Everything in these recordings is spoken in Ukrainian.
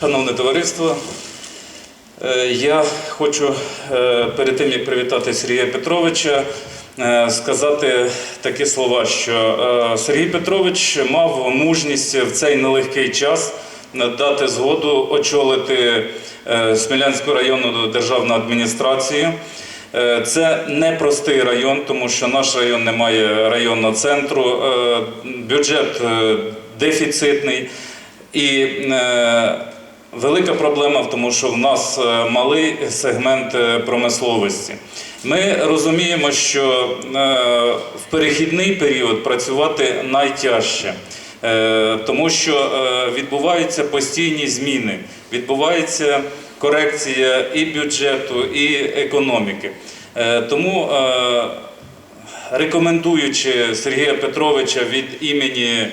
Шановне товариство, е, я хочу е, перед тим, як привітати Сергія Петровича, е, сказати такі слова, що Сергій Петрович мав мужність в цей нелегкий час дати згоду очолити Смілянську районну державну адміністрацію. Це непростий район, тому що наш район не має районного центру, бюджет дефіцитний. І велика проблема в тому, що в нас е, малий сегмент е, промисловості. Ми розуміємо, що е, в перехідний період працювати найтяжче, тому що відбуваються постійні зміни, відбувається корекція і бюджету, і економіки. Тому рекомендуючи Сергія Петровича від імені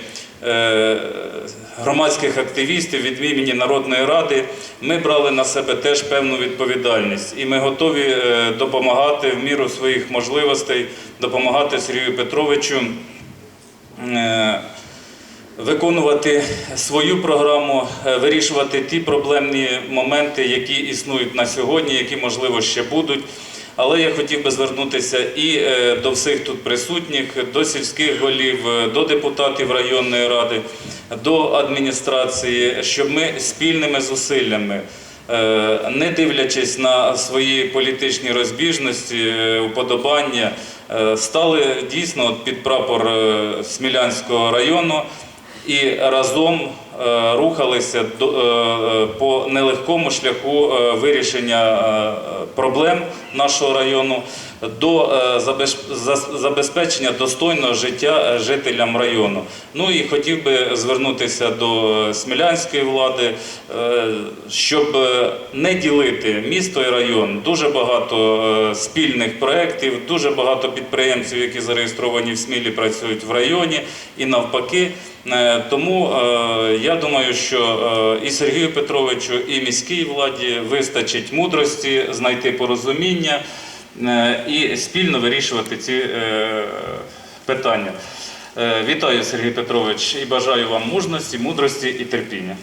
громадських активістів, від імені Народної Ради, ми брали на себе теж певну відповідальність. І ми готові е, допомагати в міру своїх можливостей, допомагати Сергію Петровичу. е, Виконувати свою програму, е, вирішувати ті проблемні моменти, які існують на сьогодні, які можливо ще будуть. Але я хотів би звернутися і е, до всіх тут присутніх, до сільських голів, е, до депутатів районної ради, до адміністрації, щоб ми спільними зусиллями, е, не дивлячись на свої політичні розбіжності, уподобання, стали дійсно під прапор Смілянського району і разом е, рухалися е, е, по нелегкому шляху вирішення проблем нашого району до е, забезпечення достойного життя е, жителям району. Ну і хотів би звернутися до е, смілянської влади, щоб не ділити місто і район. Дуже багато спільних проєктів, дуже багато підприємців, які зареєстровані в Смілі, працюють в районі і навпаки. Тому я думаю, що і Сергію Петровичу, і міській владі вистачить мудрості знайти порозуміння і спільно вирішувати ці е, питання. Е, Вітаю, Сергій Петрович, і бажаю вам мужності, мудрості і терпіння.